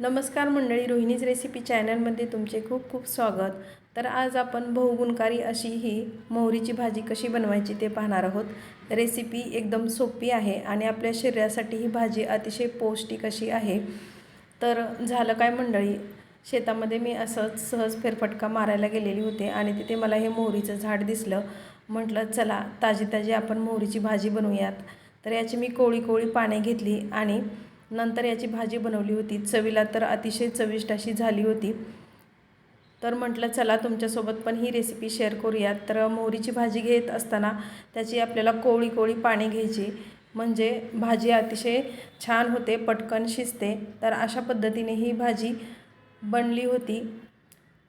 नमस्कार मंडळी रोहिणीज रेसिपी चॅनलमध्ये तुमचे खूप खूप स्वागत. तर आज आपण बहुगुणकारी अशी ही मोहरीची भाजी कशी बनवायची ते पाहणार आहोत. रेसिपी एकदम सोपी आहे आणि आपल्या शरीरासाठी ही भाजी अतिशय पौष्टिक अशी आहे. तर झालं काय मंडळी शेतामध्ये मी असंच सहज फेरफटका मारायला गेलेली होते आणि तिथे मला हे मोहरीचं झाड दिसलं. म्हटलं चला ताजी ताजी आपण मोहरीची भाजी बनवूयात. तर याची मी कोळी कोळी पाने घेतली आणि नंतर याची भाजी बनवली होती. चवीला तर अतिशय चविष्ट अशी झाली होती. तर म्हटलं चला तुमच्यासोबत पण ही रेसिपी शेअर करूयात. तर मोहरीची भाजी घेत असताना त्याची आपल्याला कोळी कोळी पाणी घ्यायची. म्हणजे भाजी अतिशय छान होते पटकन शिजते. तर अशा पद्धतीने ही भाजी बनली होती.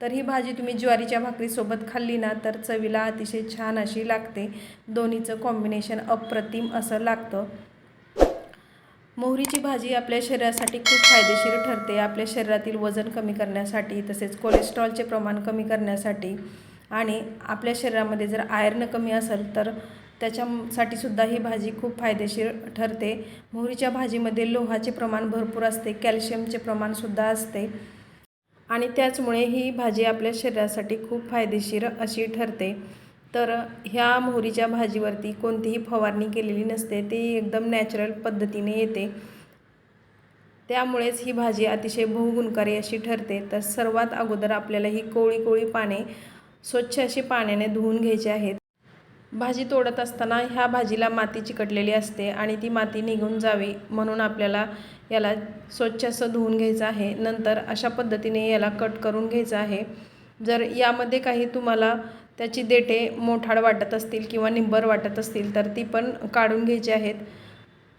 तर ही भाजी तुम्ही ज्वारीच्या भाकरीसोबत खाल्ली ना तर चवीला अतिशय छान अशी लागते. दोन्हीचं कॉम्बिनेशन अप्रतिम असं लागतं. मोहरीची भाजी आपल्या शरीरासाठी खूप फायदेशीर ठरते. आपल्या शरीरातील वजन कमी करण्यासाठी तसेच कोलेस्ट्रॉलचे प्रमाण कमी करण्यासाठी आणि आपल्या शरीरामध्ये जर आयर्न कमी असेल तर त्याच्यासाठी सुद्धा ही भाजी खूप फायदेशीर ठरते. मोहरीच्या भाजीमध्ये लोहाचे प्रमाण भरपूर असते कॅल्शियमचे प्रमाणसुद्धा असते आणि त्याचमुळे ही भाजी आपल्या शरीरासाठी खूप फायदेशीर अशी ठरते. तर ह्या मोहरीच्या भाजीवरती कोणतीही फवारणी केलेली नसते ती एकदम नॅचरल पद्धतीने येते. त्यामुळेच ही भाजी अतिशय बहुगुणकारी अशी ठरते. तर सर्वात अगोदर आपल्याला ही कोळी कोळी पाने स्वच्छ अशी पाण्याने धुवून घ्यायची आहेत. भाजी तोडत असताना ह्या भाजीला माती चिकटलेली असते आणि ती माती निघून जावी म्हणून आपल्याला याला स्वच्छ असं धुवून घ्यायचं आहे. नंतर अशा पद्धतीने याला कट करून घ्यायचं आहे. जर यामध्ये काही तुम्हाला त्याची देठे मोठाड वाटत असतील किंवा निंबर वाटत असतील तर ती पण काढून घ्यायची आहेत.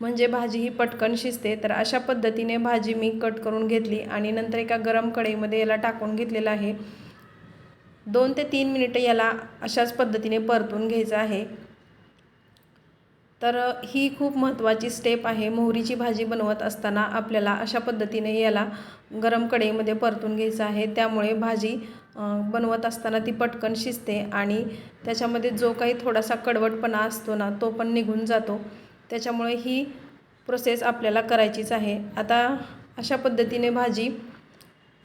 म्हणजे भाजी ही पटकन शिजते. तर अशा पद्धतीने भाजी मी कट करून घेतली आणि नंतर एका गरम कढईमध्ये याला टाकून घेतलेलं आहे. दोन ते तीन मिनिटं याला अशाच पद्धतीने परतून घ्यायचं आहे. तर ही खूप महत्त्वाची स्टेप आहे. मोहरीची भाजी बनवत असताना आपल्याला अशा पद्धतीने याला गरम कढईमध्ये परतून घ्यायचं आहे. त्यामुळे भाजी बनवत असताना ती पटकन शिजते आणि त्याच्यामध्ये जो काही थोडासा कडवटपणा असतो ना तो पण निघून जातो. त्याच्यामुळे ही प्रोसेस आपल्याला करायचीच आहे. आता अशा पद्धतीने भाजी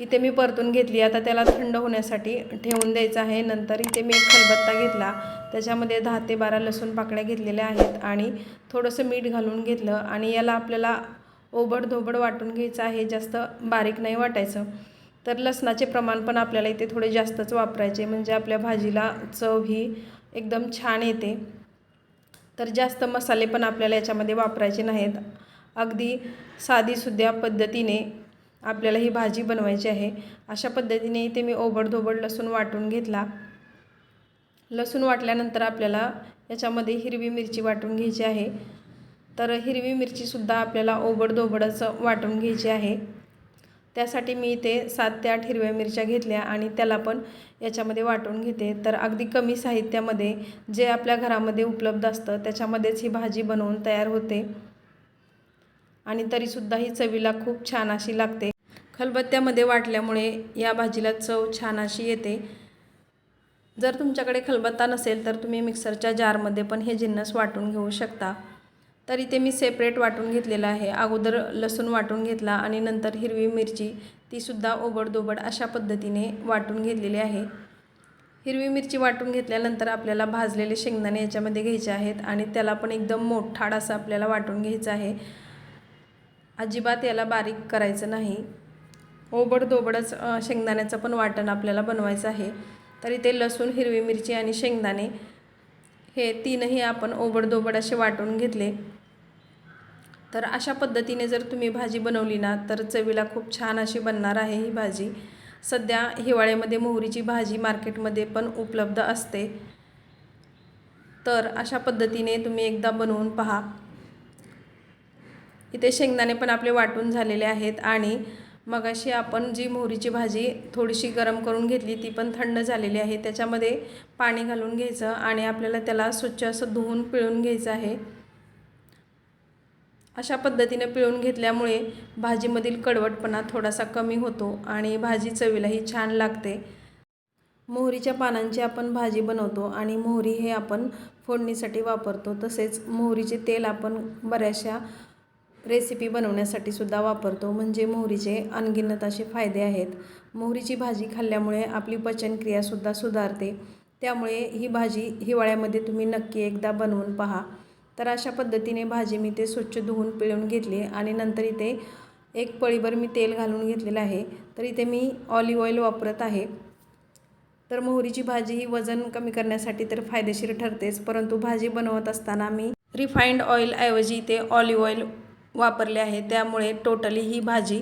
इथे मी परतून घेतली. आता त्याला थंड होण्यासाठी ठेवून द्यायचं आहे. नंतर इथे मी एक खलबत्ता घेतला. त्याच्यामध्ये दहा ते बारा लसूण पाकळ्या घेतलेल्या आहेत आणि थोडंसं मीठ घालून घेतलं आणि याला आपल्याला ओबड धोबड वाटून घ्यायचं आहे. जास्त बारीक नाही वाटायचं. तर लसणाचे प्रमाण पण आपल्याला इथे थोडे जास्तच वापरायचे. म्हणजे आपल्या भाजीला चव ही एकदम छान येते. तर जास्त मसाले पण आपल्याला याच्यामध्ये वापरायचे नाहीत. अगदी साधीसुद्धा पद्धतीने आपल्याला ही भाजी बनवायची आहे. अशा पद्धतीने इथे मी ओबडधोबड लसूण वाटून घेतला. लसूण वाटल्यानंतर आपल्याला याच्यामध्ये हिरवी मिरची वाटून घ्यायची आहे. तर हिरवी मिरचीसुद्धा आपल्याला ओबडधोबडच वाटून घ्यायची आहे. त्यासाठी मी इथे सात ते आठ हिरव्या मिरच्या घेतल्या आणि त्याला पण याच्यामध्ये वाटून घेते. तर अगदी कमी साहित्यामध्ये जे आपल्या घरामध्ये उपलब्ध असतं त्याच्यामध्येच ही भाजी बनवून तयार होते. आणि तरीसुद्धा ही चवीला खूप छान अशी लागते. खलबत्त्यामध्ये वाटल्यामुळे या भाजीला चव छान अशी येते. जर तुमच्याकडे खलबत्ता नसेल तर तुम्ही मिक्सरच्या जारमध्ये पण हे जिन्नस वाटून घेऊ शकता. तर इथे मी सेपरेट वाटून घेतलेलं आहे. अगोदर लसूण वाटून घेतला आणि नंतर हिरवी मिरची तीसुद्धा ओबडदोबड अशा पद्धतीने वाटून घेतलेली आहे. हिरवी मिरची वाटून घेतल्यानंतर आपल्याला भाजलेले शेंगदाणे याच्यामध्ये घ्यायचे आहेत आणि त्याला पण एकदम मोठाड असं आपल्याला वाटून घ्यायचं आहे. अजिबात याला बारीक करायचं नाही. ओबडदोबडच शेंगदाण्याचं पण वाटण आपल्याला बनवायचं आहे. तर इथे लसूण हिरवी मिरची आणि शेंगदाणे हे तीनही आपण ओबडदोबड असे वाटून घेतले. तर अशा पद्धतीने जर तुम्ही भाजी बनवली ना तर चवीला खूप छान अशी बनणार आहे ही भाजी. सध्या हिवाळ्यामध्ये मोहरीची भाजी मार्केटमध्ये पण उपलब्ध असते. तर अशा पद्धतीने तुम्ही एकदा बनवून पहा. इथे शेंगदाणे पण आपले वाटून झालेले आहेत आणि मगाशी आपण जी मोहरीची भाजी थोडीशी गरम करून घेतली ती पण थंड झालेली आहे. त्याच्यामध्ये पाणी घालून घ्यायचं आणि आपल्याला त्याला स्वच्छ असं धुवून पिळून घ्यायचं आहे. अशा पद्धतीने पिळून घेतल्यामुळे भाजीमधील कडवटपणा थोडासा कमी होतो आणि भाजी चवीलाही छान लागते. मोहरीच्या पानांची आपण भाजी बनवतो आणि मोहरी हे आपण फोडणीसाठी वापरतो. तसेच मोहरीचे तेल आपण बऱ्याचशा रेसिपी बनवण्यासाठी सुद्धा वापरतो. म्हणजे मोहरीचे अनगिनत असे फायदे आहेत. मोहरीची भाजी खाल्ल्यामुळे आपली पचनक्रियासुद्धा सुधारते. त्यामुळे ही भाजी हिवाळ्यामध्ये तुम्ही नक्की एकदा बनवून पहा. तर अशा पद्धतीने भाजी मी ते स्वच्छ धुवून पिळून घेतली आणि नंतर इथे एक पळीभर मी तेल घालून घेतलेलं आहे. तर इथे मी ऑलिव्ह ऑइल वापरत आहे. तर मोहरीची भाजी ही वजन कमी करण्यासाठी तर फायदेशीर ठरतेच. परंतु भाजी बनवत असताना मी रिफाईंड ऑइलऐवजी ते ऑलिव्ह ऑइल वापरले आहे. त्यामुळे टोटली ही भाजी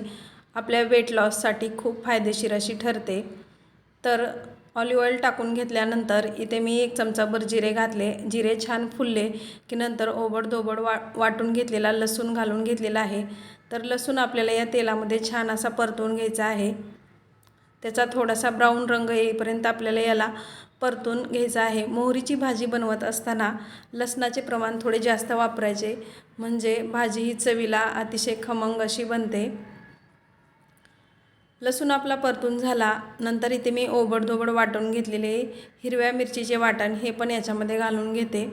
आपल्या वेट लॉससाठी खूप फायदेशीर अशी ठरते. तर ऑलिव्ह ऑइल टाकून घेतल्यानंतर इथे मी एक चमचाभर जिरे घातले. जिरे छान फुलले की नंतर ओबडधोबड वा वाटून घेतलेला लसूण घालून घेतलेला आहे. तर लसूण आपल्याला या तेलामध्ये छान असा परतवून घ्यायचा आहे. त्याचा थोडासा ब्राऊन रंग येईपर्यंत आपल्याला याला परतून घ्यायचा आहे. मोहरीची भाजी बनवत असताना लसणाचे प्रमाण थोडे जास्त वापरायचे. म्हणजे भाजी ही चवीला अतिशय खमंग अशी बनते. लसूण आपला परतून झाला. नंतर इथे मी ओबडधोबड वाटून घेतलेले हिरव्या मिरचीचे वाटण हे पण याच्यामध्ये घालून घेते.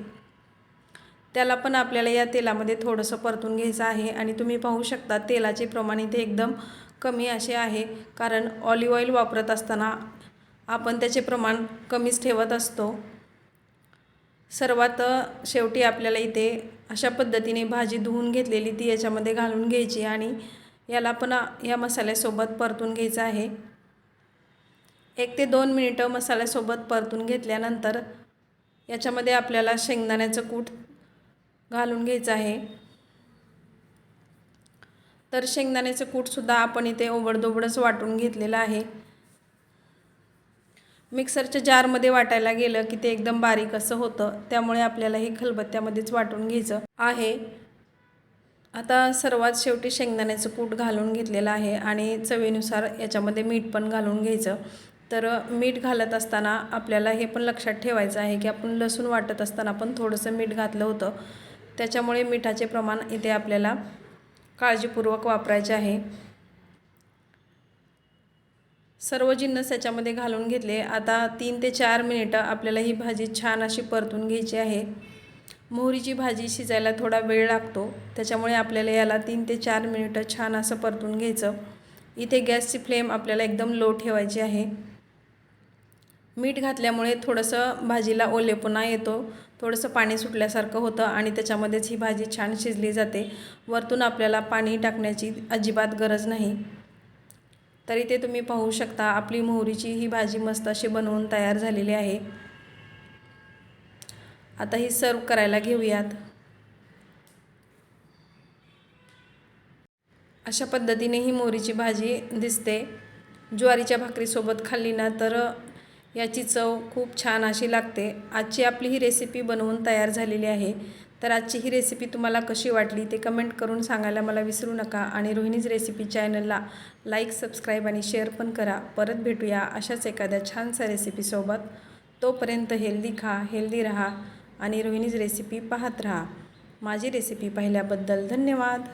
त्याला पण आपल्याला या तेलामध्ये थोडंसं परतून घ्यायचं आहे. आणि तुम्ही पाहू शकता तेलाचे प्रमाण इथे एकदम कमी असे आहे कारण ऑलिव्ह ऑइल वापरत असताना आपण त्याचे प्रमाण कमीच ठेवत असतो. सर्वात शेवटी आपल्याला इथे अशा पद्धतीने भाजी धुवून घेतलेली ती याच्यामध्ये घालून घ्यायची आणि याला पण या मसाल्यासोबत परतून घ्यायचं आहे. एक ते दोन मिनिटं मसाल्यासोबत परतून घेतल्यानंतर याच्यामध्ये आपल्याला शेंगदाण्याचं कूट घालून घ्यायचं आहे. तर शेंगदाण्याचं कूटसुद्धा आपण इथे ओबडदोबडच वाटून घेतलेलं आहे. मिक्सरच्या जारमध्ये वाटायला गेलं की ते एकदम बारीक असं होतं. त्यामुळे आपल्याला हे खलबत्त्यामध्येच वाटून घ्यायचं आहे. आता सर्वात शेवटी शेंगदाण्याचं कूट घालून घेतलेलं आहे आणि चवीनुसार याच्यामध्ये मीठ पण घालून घ्यायचं. तर मीठ घालत असताना आपल्याला हे पण लक्षात ठेवायचं आहे की आपण लसूण वाटत असताना पण थोडंसं मीठ घातलं होतं. त्याच्यामुळे मिठाचे प्रमाण इथे आपल्याला काळजीपूर्वक वापरायचे आहे. सर्व जिन्नस याच्यामध्ये घालून घेतले. आता तीन ते चार मिनिटं आपल्याला ही भाजी छान अशी परतून घ्यायची आहे. मोहरीची भाजी शिजायला थोडा वेळ लागतो. त्याच्यामुळे आपल्याला याला तीन ते चार मिनिटं छान असं परतून घ्यायचं. इथे गॅसची फ्लेम आपल्याला एकदम लो ठेवायची आहे. मीठ घातल्यामुळे थोडंसं भाजीला ओलेपणा येतो. थोडंसं पाणी सुटल्यासारखं होतं आणि त्याच्यामध्येच ही भाजी छान शिजली जाते. वरतून आपल्याला पाणी टाकण्याची अजिबात गरज नाही. तरी ते तुम्ही पाहू शकता आपली मोहरीची ही भाजी मस्त अशी बनवून तयार झालेली आहे. आता ही सर्व करायला घेऊयात. अशा पद्धतीने ही मोहरीची भाजी दिसते. ज्वारीच्या भाकरीसोबत खाल्ली ना तर याची चव खूप छान अशी लागते. आजची आपली ही रेसिपी बनवून तयार झालेली आहे. तर आजची ही रेसिपी तुम्हाला कशी वाटली ते कमेंट करून सांगायला मला विसरू नका आणि रोहिणीज रेसिपी चॅनलला लाईक सबस्क्राईब आणि शेअर पण करा. परत भेटूया अशाच एखाद्या छानशा रेसिपीसोबत तोपर्यंत हेल्दी खा हेल्दी राहा आणि रोहिणीज रेसिपी पाहत राहा. माझी रेसिपी पाहिल्याबद्दल धन्यवाद.